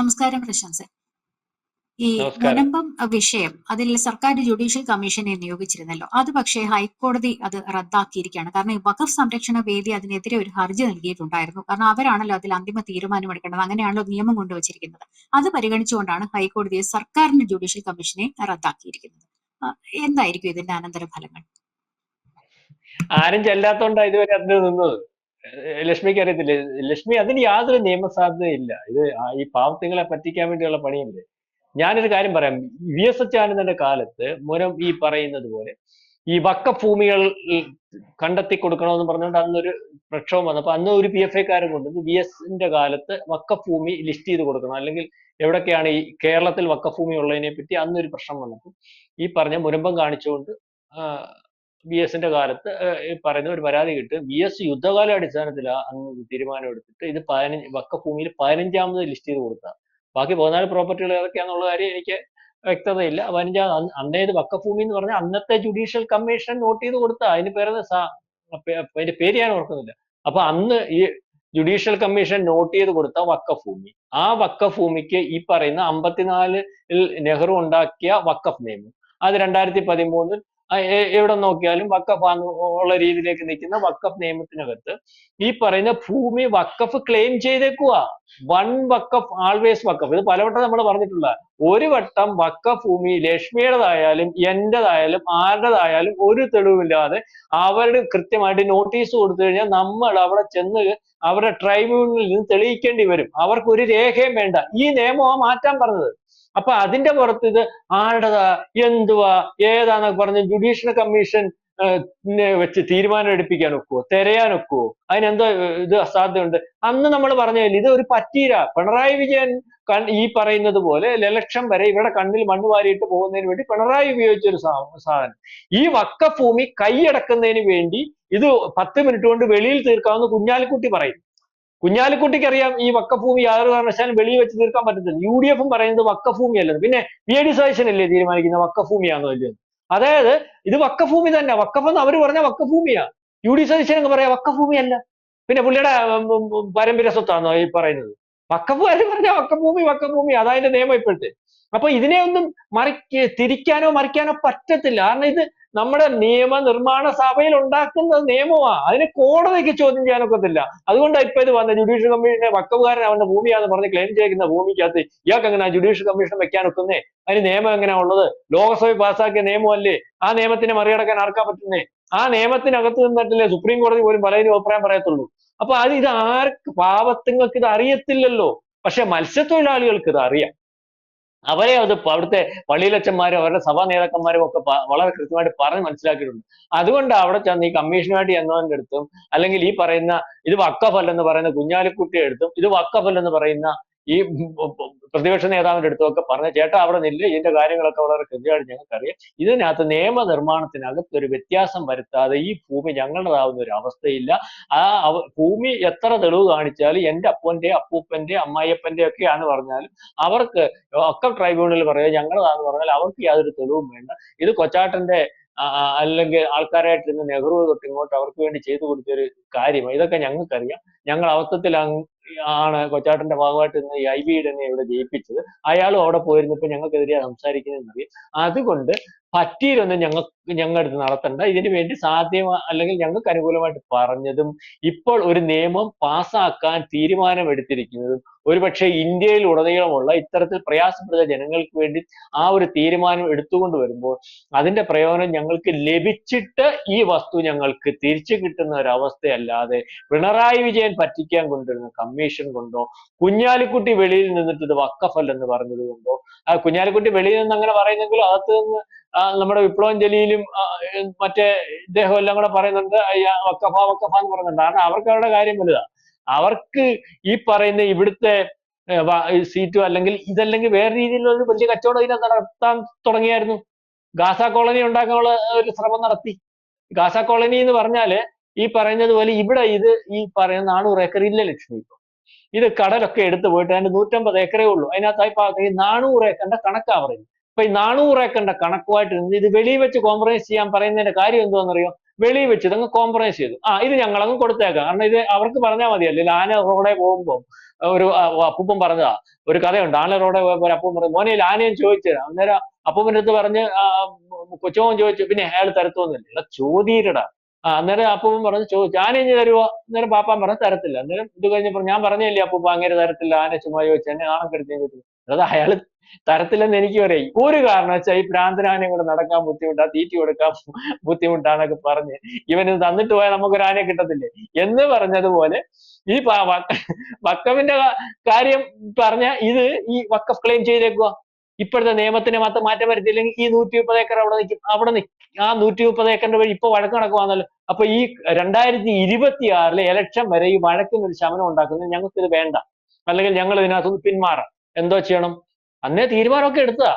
നമസ്കാരം പ്രശംസൻ ഈ. മുനമ്പം വിഷയം അതിൽ സർക്കാർ ജുഡീഷ്യൽ കമ്മീഷനെ നിയോഗിച്ചിരുന്നല്ലോ. അത് പക്ഷേ ഹൈക്കോടതി അത് റദ്ദാക്കിയിരിക്കുകയാണ്. കാരണം ഈ വഖഫ് സംരക്ഷണ വേദി അതിനെതിരെ ഒരു ഹർജി നൽകിയിട്ടുണ്ടായിരുന്നു. കാരണം അവരാണല്ലോ അതിൽ അന്തിമ തീരുമാനമെടുക്കേണ്ടത്. അങ്ങനെയാണല്ലോ നിയമം കൊണ്ടുവച്ചിരിക്കുന്നത്. അത് പരിഗണിച്ചുകൊണ്ടാണ് ഹൈക്കോടതി സർക്കാരിന് ജുഡീഷ്യൽ കമ്മീഷനെ റദ്ദാക്കിയിരിക്കുന്നത്. എന്തായിരിക്കും ഇതിന്റെ അനന്തര ഫലങ്ങൾ ആരും ചെല്ലാത്തോണ്ടാ ഇതുവരെ അതിന് നിന്നത്? ലക്ഷ്മിക്ക് അറിയത്തില്ല? ലക്ഷ്മി അതിന് യാതൊരു നിയമസാധ്യതയില്ല. ഇത് ഈ പാവത്തുങ്ങളെ പറ്റിക്കാൻ വേണ്ടിയുള്ള പണിയല്ലേ? ഞാനൊരു കാര്യം പറയാം. വി എസ് അച്യുതാനന്ദന്റെ കാലത്ത് മുരം ഈ പറയുന്നത് പോലെ ഈ വക്ക ഭൂമികൾ കണ്ടെത്തി കൊടുക്കണമെന്ന് പറഞ്ഞുകൊണ്ട് അന്നൊരു പ്രക്ഷോഭം വന്നപ്പോ അന്ന് ഒരു പി എഫ് ഐക്കാരൻ കൊണ്ടുവന്ന് വി എസിന്റെ കാലത്ത് വക്ക ഭൂമി ലിസ്റ്റ് ചെയ്ത് കൊടുക്കണം. അല്ലെങ്കിൽ എവിടൊക്കെയാണ് ഈ കേരളത്തിൽ വക്ക ഭൂമി ഉള്ളതിനെ പറ്റി അന്നൊരു പ്രശ്നം വന്നപ്പോൾ ഈ പറഞ്ഞ മുരമ്പം കാണിച്ചുകൊണ്ട് വി എസിന്റെ കാലത്ത് പറയുന്ന ഒരു പരാതി കിട്ടി. വി എസ് യുദ്ധകാല അടിസ്ഥാനത്തിലാണ് അന്ന് തീരുമാനം എടുത്തിട്ട് ഇത് പതിനഞ്ച് വക്ക ഭൂമിയിൽ പതിനഞ്ചാമത് ലിസ്റ്റ് ചെയ്ത് കൊടുത്ത ബാക്കി പതിനാല് പ്രോപ്പർട്ടികൾ ഏതൊക്കെയാന്നുള്ള കാര്യം എനിക്ക് വ്യക്തതയില്ല. പതിനഞ്ചാം അന്ന് ഇത് വക്ക ഭൂമി എന്ന് പറഞ്ഞാൽ അന്നത്തെ ജുഡീഷ്യൽ കമ്മീഷൻ നോട്ട് ചെയ്ത് കൊടുത്ത. അതിന് പേര് അതിന്റെ പേര് ഞാൻ ഓർക്കുന്നില്ല. അപ്പൊ അന്ന് ഈ ജുഡീഷ്യൽ കമ്മീഷൻ നോട്ട് ചെയ്ത് കൊടുത്ത വക്ക ഭൂമി ആ വക്ക ഭൂമിക്ക് ഈ പറയുന്ന അമ്പത്തിനാലിൽ നെഹ്റു ഉണ്ടാക്കിയ വക്കഫ് നിയമം അത് രണ്ടായിരത്തി പതിമൂന്നിൽ എവിടെ നോക്കിയാലും വക്കഫ് ഉള്ള രീതിയിലേക്ക് നിൽക്കുന്ന വക്കഫ് നിയമത്തിനകത്ത് ഈ പറയുന്ന ഭൂമി വക്കഫ് ക്ലെയിം ചെയ്തേക്കുക വൺ വക്കഫ് ആൾവേസ് വക്കഫ്. ഇത് പലവട്ടം നമ്മൾ പറഞ്ഞിട്ടുള്ള ഒരു വട്ടം വക്കഫ് ഭൂമി ലക്ഷ്മിയുടേതായാലും എന്റേതായാലും ആരുടേതായാലും ഒരു തെളിവില്ലാതെ അവരുടെ കൃത്യമായിട്ട് നോട്ടീസ് കൊടുത്തു കഴിഞ്ഞാൽ നമ്മൾ അവിടെ ചെന്ന് അവരുടെ ട്രൈബ്യൂണലിൽ നിന്ന് തെളിയിക്കേണ്ടി വരും. അവർക്ക് ഒരു രേഖയും വേണ്ട. ഈ നിയമമാണ് മാറ്റാൻ പറഞ്ഞത്. അപ്പൊ അതിന്റെ പുറത്ത് ഇത് ആരുടേതാ എന്തുവാ ഏതാന്നൊക്കെ പറഞ്ഞ് ജുഡീഷ്യൽ കമ്മീഷൻ വെച്ച് തീരുമാനം എടുപ്പിക്കാൻ ഒക്കുവോ തിരയാൻ ഒക്കുവോ? അതിനെന്തോ ഇത് അസാധ്യമുണ്ട് അന്ന് നമ്മൾ പറഞ്ഞില്ല ഇത് ഒരു പറ്റീര. പിണറായി വിജയൻ ഈ പറയുന്നത് പോലെ ലലക്ഷം വരെ ഇവരുടെ കണ്ണിൽ മണ്ണ് വാരിയിട്ട് പോകുന്നതിന് വേണ്ടി പിണറായി ഉപയോഗിച്ച ഒരു സാധനം. ഈ വക്കഭൂമി കൈയടക്കുന്നതിന് വേണ്ടി ഇത് പത്ത് മിനിറ്റ് കൊണ്ട് വെളിയിൽ തീർക്കാമെന്ന് കുഞ്ഞാലിക്കുട്ടി പറയും. കുഞ്ഞാലിക്കുട്ടിക്ക് അറിയാം ഈ വക്കഭൂമി യാതൊരു കാരണവശാലും വെളിയിൽ വെച്ച് തീർക്കാൻ പറ്റത്തില്ല. യു ഡി എഫും പറയുന്നത് വക്കഭൂമി അല്ലെന്ന് പിന്നെ വി എ ഡി സതീശനല്ലേ തീരുമാനിക്കുന്ന വക്കഭൂമിയാണോ അല്ലയോ അതായത് ഇത് വക്കഭൂമി തന്നെ. വക്കഫെന്ന് അവർ പറഞ്ഞ വക്കഭൂമിയാ. യു ഡി അങ്ങ് പറയാ വക്കഭൂമി അല്ല പിന്നെ പുള്ളിയുടെ പാരമ്പര്യ സ്വത്താണോ ഈ പറയുന്നത്? വക്കഭൂമി പറഞ്ഞ വക്കഭൂമി വക്കഭൂമി? അതതിന്റെ നിയമം ഇപ്പോഴത്തെ. അപ്പൊ ഇതിനെ ഒന്നും മറിക്ക് തിരിക്കാനോ മറിക്കാനോ പറ്റത്തില്ല. കാരണം ഇത് നമ്മുടെ നിയമ നിർമ്മാണ സഭയിൽ ഉണ്ടാക്കുന്ന നിയമമാ. അതിനെ കോടതിക്ക് ചോദ്യം ചെയ്യാനൊക്കത്തില്ല. അതുകൊണ്ടാണ് ഇപ്പൊ ഇത് വന്ന. ജുഡീഷ്യൽ കമ്മീഷനെ വക്കവുകാരൻ അവന്റെ ഭൂമിയാന്ന് പറഞ്ഞ് ക്ലെയിം ചെയ്യുന്ന ഭൂമിക്കകത്ത് ഇയാൾക്ക് എങ്ങനെ ജുഡീഷ്യൽ കമ്മീഷൻ വെക്കാനൊക്കുന്നേ? അതിന് നിയമം എങ്ങനെയാ ഉള്ളത്? ലോകസഭ പാസ്സാക്കിയ നിയമമല്ലേ? ആ നിയമത്തിനെ മറികടക്കാൻ ആർക്കാ പറ്റുന്നേ? ആ നിയമത്തിനകത്ത് നിന്നിട്ടില്ലേ സുപ്രീം കോടതി പോലും പലതിനും അഭിപ്രായം പറയത്തുള്ളൂ. അപ്പൊ അത് ഇത് ആർക്ക് പാവത്തുങ്ങൾക്ക് ഇത് അറിയത്തില്ലല്ലോ. പക്ഷെ മത്സ്യത്തൊഴിലാളികൾക്ക് ഇത് അറിയാം. അവരെ അത് അവിടുത്തെ പള്ളിയിലച്ചന്മാരും അവരുടെ സഭാ നേതാക്കന്മാരും ഒക്കെ വളരെ കൃത്യമായിട്ട് പറഞ്ഞ് മനസ്സിലാക്കിയിട്ടുണ്ട്. അതുകൊണ്ട് അവിടെ ചെന്ന് ഈ കമ്മീഷനുമായിട്ട് ചെന്നവന്റെ അടുത്തും അല്ലെങ്കിൽ ഈ പറയുന്ന ഇത് വക്കഫല്ലെന്ന് പറയുന്ന കുഞ്ഞാലിക്കുട്ടിയുടെ അടുത്തും ഇത് വക്കഫല്ലെന്ന് പറയുന്ന ഈ പ്രതിപക്ഷ നേതാവിന്റെ അടുത്തൊക്കെ പറഞ്ഞ ചേട്ടാ അവിടെ നില്ല. ഇതിന്റെ കാര്യങ്ങളൊക്കെ വളരെ കൃത്യമായിട്ട് ഞങ്ങൾക്കറിയാം. ഇതിനകത്ത് നിയമ നിർമ്മാണത്തിനകത്ത് ഒരു വ്യത്യാസം വരുത്താതെ ഈ ഭൂമി ഞങ്ങളുടേതാവുന്ന ഒരു അവസ്ഥയില്ല. ആ ഭൂമി എത്ര തെളിവ് കാണിച്ചാലും എന്റെ അപ്പന്റെ അപ്പൂപ്പന്റെ അമ്മായിയപ്പന്റെ ഒക്കെയാണ് പറഞ്ഞാലും അവർക്ക് ഒക്കെ ട്രൈബ്യൂണലിൽ പറയാം ഞങ്ങളതാന്ന് പറഞ്ഞാൽ അവർക്ക് യാതൊരു തെളിവും വേണ്ട. ഇത് കൊച്ചാട്ടന്റെ അല്ലെങ്കിൽ ആൾക്കാരായിട്ട് നെഹ്റു തൊട്ട് ഇങ്ങോട്ട് അവർക്ക് വേണ്ടി ചെയ്തു കൊടുത്തൊരു കാര്യമാണ്. ഇതൊക്കെ ഞങ്ങൾക്കറിയാം. ഞങ്ങൾ അവസ്ഥത്തിൽ ആണ് കൊച്ചാട്ടന്റെ ഭാഗമായിട്ട് ഇന്ന് ഈ ഐ ബി ഇവിടെ ജയിപ്പിച്ചത്. അയാളും അവിടെ പോയിരുന്നപ്പോ ഞങ്ങൾക്കെതിരെ സംസാരിക്കുന്നതെന്നറിയാം അതുകൊണ്ട് പറ്റിയിലൊന്നും ഞങ്ങൾക്ക് ഞങ്ങളുടെ അടുത്ത് നടത്തണ്ട. ഇതിന് വേണ്ടി സാധ്യമ അല്ലെങ്കിൽ ഞങ്ങൾക്ക് അനുകൂലമായിട്ട് പറഞ്ഞതും ഇപ്പോൾ ഒരു നിയമം പാസ്സാക്കാൻ തീരുമാനമെടുത്തിരിക്കുന്നതും ഒരുപക്ഷെ ഇന്ത്യയിൽ ഉടനീളമുള്ള ഇത്തരത്തിൽ പ്രയാസപ്പെടുന്ന ജനങ്ങൾക്ക് വേണ്ടി ആ ഒരു തീരുമാനം എടുത്തുകൊണ്ട് വരുമ്പോൾ അതിന്റെ പ്രയോജനം ഞങ്ങൾക്ക് ലഭിച്ചിട്ട് ഈ വസ്തു ഞങ്ങൾക്ക് തിരിച്ചു കിട്ടുന്ന ഒരു അവസ്ഥയല്ലാതെ പിണറായി വിജയൻ പറ്റിക്കാൻ കൊണ്ടുവരുന്ന കമ്മീഷൻ കൊണ്ടോ കുഞ്ഞാലിക്കുട്ടി വെളിയിൽ നിന്നിട്ട് ഇത് വക്കഫല്ലെന്ന് പറഞ്ഞത് കൊണ്ടോ ആ കുഞ്ഞാലിക്കുട്ടി വെളിയിൽ നിന്ന് അങ്ങനെ പറയുന്നെങ്കിലും അകത്ത് നിന്ന് നമ്മുടെ വിപ്ലവം ജലീലും മറ്റേ ഇദ്ദേഹം എല്ലാം കൂടെ പറയുന്നുണ്ട് വക്കഫ വക്കഫ എന്ന് പറയുന്നുണ്ട്. കാരണം അവർക്ക് അവരുടെ കാര്യം വലുതാ. അവർക്ക് ഈ പറയുന്ന ഇവിടുത്തെ സീറ്റും അല്ലെങ്കിൽ ഇതല്ലെങ്കിൽ വേറെ രീതിയിലുള്ള ഒരു വലിയ കച്ചവടം ഇതിനെ നടത്താൻ തുടങ്ങിയായിരുന്നു. ഗാസ കോളനി ഉണ്ടാക്കാനുള്ള ഒരു ശ്രമം നടത്തി. ഗാസ കോളനി എന്ന് പറഞ്ഞാൽ ഈ പറയുന്നത് പോലെ ഇവിടെ ഇത് ഈ പറയുന്ന നാനൂറ് ഏക്കർ ഇല്ല ലക്ഷ്മി ഇത് കടലൊക്കെ എടുത്തു പോയിട്ട് അതിന്റെ നൂറ്റമ്പത് ഏക്കറേ ഉള്ളൂ. അതിനകത്തായി നാനൂറ് ഏക്കറിന്റെ കണക്കാ പറയുന്നത്. അപ്പൊ ഈ നാനൂറ് ഏക്കറിന്റെ കണക്കുമായിട്ട് ഇരുന്ന് ഇത് വെളിയിൽ വെച്ച് കോംപ്രമൈസ് ചെയ്യാൻ പറയുന്നതിന്റെ കാര്യം എന്തോന്നറിയോ വെളിയിൽ വെച്ച് ഇതങ്ങ് കോംപ്രമൈസ് ചെയ്തു. ആ ഇത് ഞങ്ങൾ അങ്ങ് കൊടുത്തേക്കാം. കാരണം ഇത് അവർക്ക് പറഞ്ഞാൽ മതിയല്ലോ? ആന റോഡേ പോകുമ്പോൾ ഒരു അപ്പൂപ്പൻ പറഞ്ഞതാ. ഒരു കഥയുണ്ട്. ആന റോഡേ പോയപ്പോ ഒരു അപ്പൂപ്പൻ പറഞ്ഞു മോനെ ആനയും ചോദിച്ചത്. അന്നേരം അപ്പൂപ്പന്റെ അടുത്ത് പറഞ്ഞ് കൊച്ചോൻ ചോദിച്ചു പിന്നെ അയാൾ തരത്തോന്നില്ല ഇവിടെ ചോദിയിട്ടടാ. ആ അന്നേരം അപ്പൂപ്പൻ പറഞ്ഞു ചോദിച്ചു ആന ഇനി തരുവോ? അന്നേരം പാപ്പാൻ പറഞ്ഞു തരത്തില്ല. അന്നേരം ഇത് കഴിഞ്ഞപ്പോൾ ഞാൻ പറഞ്ഞില്ലേ അപ്പൂപ്പ അങ്ങനെ തരത്തില്ല. ആന ചുമ്മാ ചോദിച്ചു എന്നെ നാണം കെടുത്തി അത് അയാൾ തരത്തില്ലെന്ന് എനിക്ക് പറയാം ഒരു കാരണവശാൽ ഈ ഭ്രാന്തനാനയും കൂടെ നടക്കാൻ ബുദ്ധിമുട്ടാ തീറ്റി കൊടുക്കാൻ ബുദ്ധിമുട്ടാന്നൊക്കെ പറഞ്ഞ് ഇവന് തന്നിട്ട് പോയാൽ നമുക്കൊരു ആനയെ കിട്ടത്തില്ലേ? എന്ന് പറഞ്ഞതുപോലെ ഈ വക്കവിന്റെ കാര്യം പറഞ്ഞ ഇത് ഈ വക്കഫ് ക്ലെയിം ചെയ്തേക്കുക ഇപ്പോഴത്തെ നിയമത്തിന് മാത്രം മാറ്റം വരുത്തില്ലെങ്കിൽ ഈ നൂറ്റി മുപ്പത് ഏക്കർ അവിടെ നിൽക്കും അവിടെ നിൽക്കും ആ നൂറ്റി മുപ്പത് ഏക്കറിന്റെ വഴി ഇപ്പൊ വഴക്ക് നടക്കുവാന്നല്ലോ. അപ്പൊ ഈ രണ്ടായിരത്തി ഇരുപത്തി ആറിലെ ഇലക്ഷൻ വരെ ഈ വഴക്കിന് ഒരു ശമനം ഉണ്ടാക്കുന്നത് ഞങ്ങൾക്ക് ഇത് വേണ്ട. അല്ലെങ്കിൽ ഞങ്ങൾ ഇതിനകത്തുനിന്ന് പിന്മാറാം. എന്തോ ചെയ്യണം. അന്നേ തീരുമാനമൊക്കെ എടുത്താ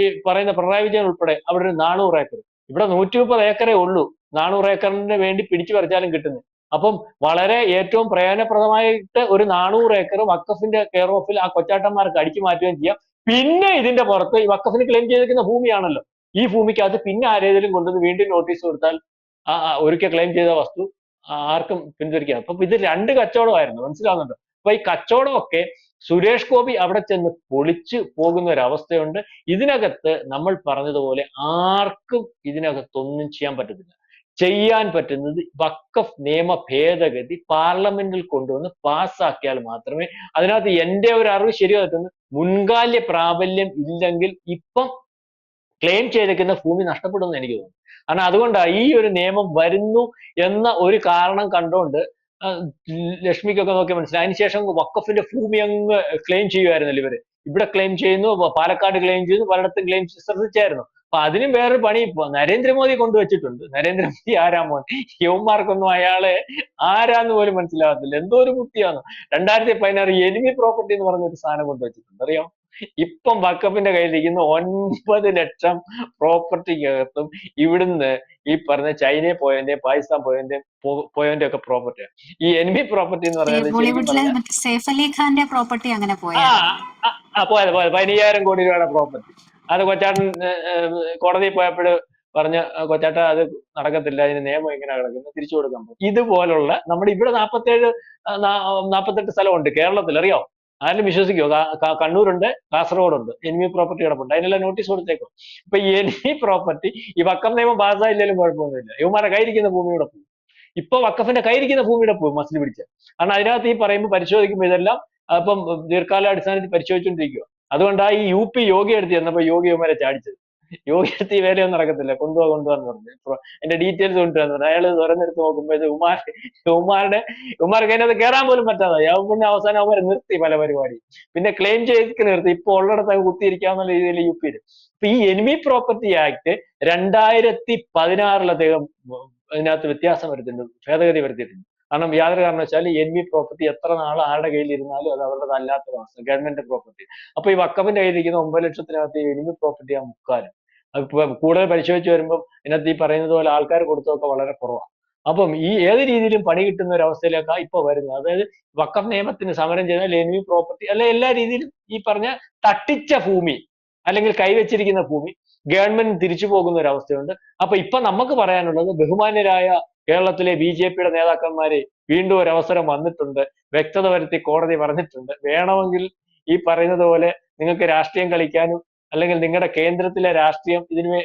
ഈ പറയുന്ന പിണറായി വിജയൻ ഉൾപ്പെടെ. അവിടെ ഒരു നാനൂറ് ഏക്കർ. ഇവിടെ നൂറ്റി മുപ്പത് ഏക്കറേ ഉള്ളൂ. നാനൂറ് ഏക്കറിന് വേണ്ടി പിടിച്ചു പറിച്ചാലും കിട്ടുന്നത്. അപ്പം വളരെ ഏറ്റവും പ്രയോജനപ്രദമായിട്ട് ഒരു നാനൂറ് ഏക്കർ വക്കഫിന്റെ കെയർ ഓഫിൽ ആ കൊച്ചാട്ടന്മാർക്ക് അടിച്ചു മാറ്റുകയും ചെയ്യാം. പിന്നെ ഇതിന്റെ പുറത്ത് ഈ വക്കഫിന് ക്ലെയിം ചെയ്തിരിക്കുന്ന ഭൂമിയാണല്ലോ. ഈ ഭൂമിക്കകത്ത് പിന്നെ ആരേതെങ്കിലും കൊണ്ടുവന്ന് വീണ്ടും നോട്ടീസ് കൊടുത്താൽ ഒരിക്കൽ ക്ലെയിം ചെയ്ത വസ്തു ആർക്കും പിന്തിരിക്കാം അപ്പൊ ഇത് രണ്ട് കച്ചവടമായിരുന്നു. മനസ്സിലാവുന്നുണ്ടോ? അപ്പൊ ഈ കച്ചവടമൊക്കെ സുരേഷ് ഗോപി അവിടെ ചെന്ന് പൊളിച്ചു പോകുന്ന ഒരു അവസ്ഥയുണ്ട് ഇതിനകത്ത് നമ്മൾ പറഞ്ഞതുപോലെ ആർക്കും ഇതിനകത്തൊന്നും ചെയ്യാൻ പറ്റത്തില്ല. ചെയ്യാൻ പറ്റുന്നത് വക്കഫ് നിയമ ഭേദഗതി പാർലമെന്റിൽ കൊണ്ടുവന്ന് പാസ്സാക്കിയാൽ മാത്രമേ അതിനകത്ത് എന്റെ ഒരു അറിവ് ശരിയോ മുൻകാല്യ മുൻകാല പ്രാബല്യം ഇല്ലെങ്കിൽ ഇപ്പം ക്ലെയിം ചെയ്തേക്കുന്ന ഭൂമി നഷ്ടപ്പെടുമെന്ന് എനിക്ക് തോന്നുന്നു. കാരണം അതുകൊണ്ടാണ് ഈ ഒരു നിയമം വരുന്നു എന്ന ഒരു കാരണം കണ്ടുകൊണ്ട് ലക്ഷ്മിക്കൊക്കെ നോക്കി മനസ്സിലായി. അതിനുശേഷം വക്കഫിന്റെ ഭൂമി അങ്ങ് ക്ലെയിം ചെയ്യുമായിരുന്നല്ലോ ഇവർ. ഇവിടെ ക്ലെയിം ചെയ്യുന്നു പാലക്കാട് ക്ലെയിം ചെയ്യുന്നു പലയിടത്തും ക്ലെയിം ശ്രദ്ധിച്ചായിരുന്നു. അപ്പൊ അതിനും വേറൊരു പണി ഇപ്പൊ നരേന്ദ്രമോദി കൊണ്ടുവച്ചിട്ടുണ്ട്. നരേന്ദ്രമോദി ആരാ മോൻ? യുവന്മാർക്കൊന്നും അയാളെ ആരാന്ന് പോലും മനസ്സിലാകത്തില്ല. എന്തോ ഒരു ബുദ്ധിയാണ്. രണ്ടായിരത്തി പതിനാറ് എനിമി പ്രോപ്പർട്ടി എന്ന് പറഞ്ഞ ഒരു സാധനം കൊണ്ടുവച്ചിട്ടുണ്ട്. അറിയാം ഇപ്പം വക്കഫിന്റെ കയ്യിലിരിക്കുന്ന ഒൻപത് ലക്ഷം പ്രോപ്പർട്ടിക്കകത്തും ഇവിടുന്ന് ഈ പറഞ്ഞ ചൈന പോയതിന്റെ പാകിസ്ഥാൻ പോയതിന്റെ പോയതിന്റെ ഒക്കെ പ്രോപ്പർട്ടി ഈ എനിമി പ്രോപ്പർട്ടി എന്ന് പറയുന്നത് സൈഫ് അലി ഖാന്റെ പ്രോപ്പർട്ടി അങ്ങനെ പോയത് പോയത്. പതിനയ്യായിരം കോടി രൂപയുടെ പ്രോപ്പർട്ടി. അത് കൊച്ചാട്ടൻ കോടതിയിൽ പോയപ്പോഴും പറഞ്ഞ കൊച്ചാട്ട അത് നടക്കത്തില്ല അതിന് നിയമം ഇങ്ങനെ കിടക്കുന്നു തിരിച്ചു കൊടുക്കാൻ പോകും ഇതുപോലുള്ള നമ്മുടെ ഇവിടെ നാൽപ്പത്തേഴ് നാൽപ്പത്തെട്ട് സ്ഥലമുണ്ട് കേരളത്തിൽ അറിയോ ആരും വിശ്വസിക്കോ? കണ്ണൂരുണ്ട് കാസർഗോഡുണ്ട്. എനിമി പ്രോപ്പർട്ടി കിടപ്പുണ്ട്. അതിനെല്ലാം നോട്ടീസ് കൊടുത്തേക്കും. ഇപ്പൊ എനിമി പ്രോപ്പർട്ടി ഈ വക്കം നിയമം പാസ്സായില്ലെങ്കിലും കുഴപ്പമൊന്നുമില്ല. ഇവന്മാരെ കയ്യിരിക്കുന്ന ഭൂമിയുടെ പോകും ഇപ്പൊ വക്കഫിന്റെ കയ്യിരിക്കുന്ന ഭൂമിയുടെ പോകും മസിൽ പിടിച്ച്. കാരണം അതിനകത്ത് ഈ പറയുമ്പോൾ പരിശോധിക്കുമ്പോൾ ഇതെല്ലാം അപ്പം ദീർഘകാലാടിസ്ഥാനത്തിൽ പരിശോധിച്ചുകൊണ്ടിരിക്കുക അതുകൊണ്ടാണ് ഈ യു പി യോഗി എടുത്ത് ചെന്നപ്പോ യോഗി ഇവന്മാരെ ചാടിച്ചത്. യോഗി എടുത്ത് ഈ വേലയൊന്നും നടക്കത്തില്ല. കൊണ്ടുപോവാ കൊണ്ടുപോകാന്ന് പറഞ്ഞു. എന്റെ ഡീറ്റെയിൽസ് കൊണ്ടുവന്നു പറഞ്ഞു അയാൾ തുറന്നെടുത്ത് നോക്കുമ്പോ ഇത് ഉമാർ ഉമാരുടെ ഉമാർക്ക് അതിനകത്ത് കയറാൻ പോലും പറ്റാതായി അവൻ പിന്നെ അവസാനം അവർ നിർത്തി പല പരിപാടി. പിന്നെ ക്ലെയിം ചെയ്ത് നിർത്തി. ഇപ്പൊ ഉള്ളിടത്ത് കുത്തിയിരിക്കാവുന്ന രീതിയിൽ യു പിയിൽ ഇപ്പൊ ഈ എനിമി പ്രോപ്പർട്ടി ആക്ട് രണ്ടായിരത്തി ഉം, അതിനകത്ത് വ്യത്യാസം വരുത്തിയിട്ടുണ്ട്. ഭേദഗതി വരുത്തിയിട്ടുണ്ട്. കാരണം യാതൊരു കാരണവശാൽ എനിമി പ്രോപ്പർട്ടി എത്ര നാൾ ആരുടെ കയ്യിൽ ഇരുന്നാലും അത് അവരുടെ അല്ലാത്ത അവസ്ഥ. ഗവൺമെന്റ് പ്രോപ്പർട്ടി അപ്പൊ ഈ വക്കപ്പിന്റെ കയ്യിലിരിക്കുന്ന ഒമ്പത് ലക്ഷത്തിനകത്ത് ഈ എനിമി പ്രോപ്പർട്ടി ആ മുക്കാലും. കൂടുതൽ പരിശോധിച്ച് വരുമ്പോൾ ഇതിനകത്ത് ഈ പറയുന്നത് പോലെ ആൾക്കാർ കൊടുത്തതൊക്കെ വളരെ കുറവാണ് അപ്പം ഈ ഏത് രീതിയിലും പണി കിട്ടുന്ന ഒരു അവസ്ഥയിലേക്കാണ് ഇപ്പൊ വരുന്നത്. അതായത് വക്കം നിയമത്തിന് സമരം ചെയ്താൽ എനിമി പ്രോപ്പർട്ടി അല്ലെ എല്ലാ രീതിയിലും ഈ പറഞ്ഞ തട്ടിച്ച ഭൂമി അല്ലെങ്കിൽ കൈവച്ചിരിക്കുന്ന ഭൂമി ഗവൺമെന്റ് തിരിച്ചു പോകുന്ന ഒരു അവസ്ഥയുണ്ട്. അപ്പൊ ഇപ്പൊ നമുക്ക് പറയാനുള്ളത് ബഹുമാന്യരായ കേരളത്തിലെ ബി ജെ പിയുടെ നേതാക്കന്മാരെ വീണ്ടും ഒരു അവസരം വന്നിട്ടുണ്ട്. വ്യക്തത വരുത്തി കോടതി പറഞ്ഞിട്ടുണ്ട്. വേണമെങ്കിൽ ഈ പറയുന്നത് പോലെ നിങ്ങൾക്ക് രാഷ്ട്രീയം കളിക്കാനും അല്ലെങ്കിൽ നിങ്ങളുടെ കേന്ദ്രത്തിലെ രാഷ്ട്രീയം ഇതിന്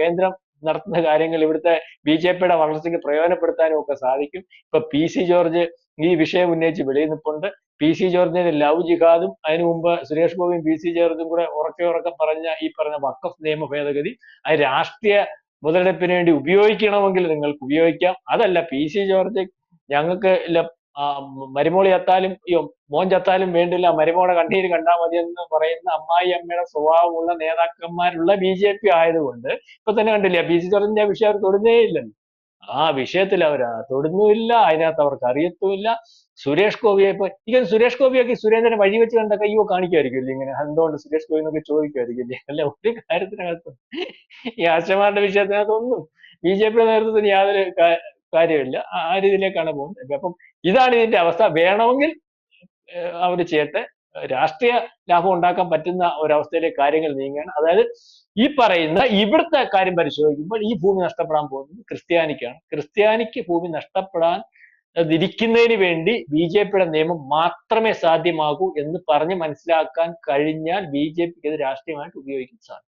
കേന്ദ്രം നടത്തുന്ന കാര്യങ്ങൾ ഇവിടുത്തെ ബി ജെ പിയുടെ വളർച്ചയ്ക്ക് പ്രയോജനപ്പെടുത്താനും ഒക്കെ സാധിക്കും. ഇപ്പൊ പി സി ജോർജ് ഈ വിഷയം ഉന്നയിച്ച് വെളിയിൽ നിൽപ്പുണ്ട്. പി സി ജോർജിന്റെ ലവ് ജിഹാദും അതിനു മുമ്പ് സുരേഷ് ഗോപിയും പി സി ജോർജും കൂടെ ഉറക്കെ ഉറക്കെ പറഞ്ഞ ഈ പറഞ്ഞ വക്കഫ് നിയമ ഭേദഗതി അത് രാഷ്ട്രീയ മുതലെടുപ്പിന് വേണ്ടി ഉപയോഗിക്കണമെങ്കിൽ നിങ്ങൾക്ക് ഉപയോഗിക്കാം. അതല്ല പി സി ജോർജ് ഞങ്ങൾക്ക് ആ, മരുമോളി ചത്താലും അയ്യോ മോൻ ചത്താലും വേണ്ടില്ല. മരുമോടെ കണ്ണീര് കണ്ടാൽ മതി എന്ന് പറയുന്ന അമ്മായി അമ്മയുടെ സ്വഭാവമുള്ള നേതാക്കന്മാരുള്ള ബി ജെ പി ആയതുകൊണ്ട് ഇപ്പൊ തന്നെ കണ്ടില്ല പി സി ജോർജിന്റെ വിഷയം അവർ തൊടുന്നേ ഇല്ലല്ലോ ആ വിഷയത്തിൽ അവർ തൊടുന്നുമില്ല അതിനകത്ത് അവർക്ക് അറിയത്തുമില്ല. സുരേഷ് ഗോപിയെ ഇപ്പൊ ഇങ്ങനെ സുരേഷ് ഗോപിയൊക്കെ സുരേന്ദ്രനെ വഴി വെച്ച് കണ്ട കയ്യോ കാണിക്കുമായിരിക്കില്ലേ ഇങ്ങനെ? എന്തുകൊണ്ട് സുരേഷ് ഗോപി എന്നൊക്കെ ചോദിക്കുമായിരിക്കില്ലേ അല്ല ഒരു കാര്യത്തിനകത്ത് ഈ ആശമാരുടെ വിഷയത്തിനകത്തൊന്നും ബി ജെ പിയുടെ നേതൃത്വത്തിന് യാതൊരു കാര്യമില്ല. ആ രീതിയിലേക്കാണ് പോകുന്നത്. അപ്പം ഇതാണ് ഇതിന്റെ അവസ്ഥ. വേണമെങ്കിൽ അവർ ചെയ്യട്ടെ. രാഷ്ട്രീയ ലാഭം ഉണ്ടാക്കാൻ പറ്റുന്ന ഒരവസ്ഥയിലേക്ക് കാര്യങ്ങൾ നീങ്ങുകയാണ് അതായത് ഈ പറയുന്ന ഇവിടുത്തെ കാര്യം പരിശോധിക്കുമ്പോൾ ഈ ഭൂമി നഷ്ടപ്പെടാൻ പോകുന്നത് ക്രിസ്ത്യാനിക്കാണ്. ക്രിസ്ത്യാനിക്ക് ഭൂമി നഷ്ടപ്പെടാൻ ഇരിക്കുന്നതിന് വേണ്ടി ബി ജെ പിയുടെ നിയമം മാത്രമേ സാധ്യമാകൂ എന്ന് പറഞ്ഞ് മനസ്സിലാക്കാൻ കഴിഞ്ഞാൽ ബി ജെ പിക്ക് ഇത് രാഷ്ട്രീയമായിട്ട് ഉപയോഗിക്കാൻ സാധിക്കും.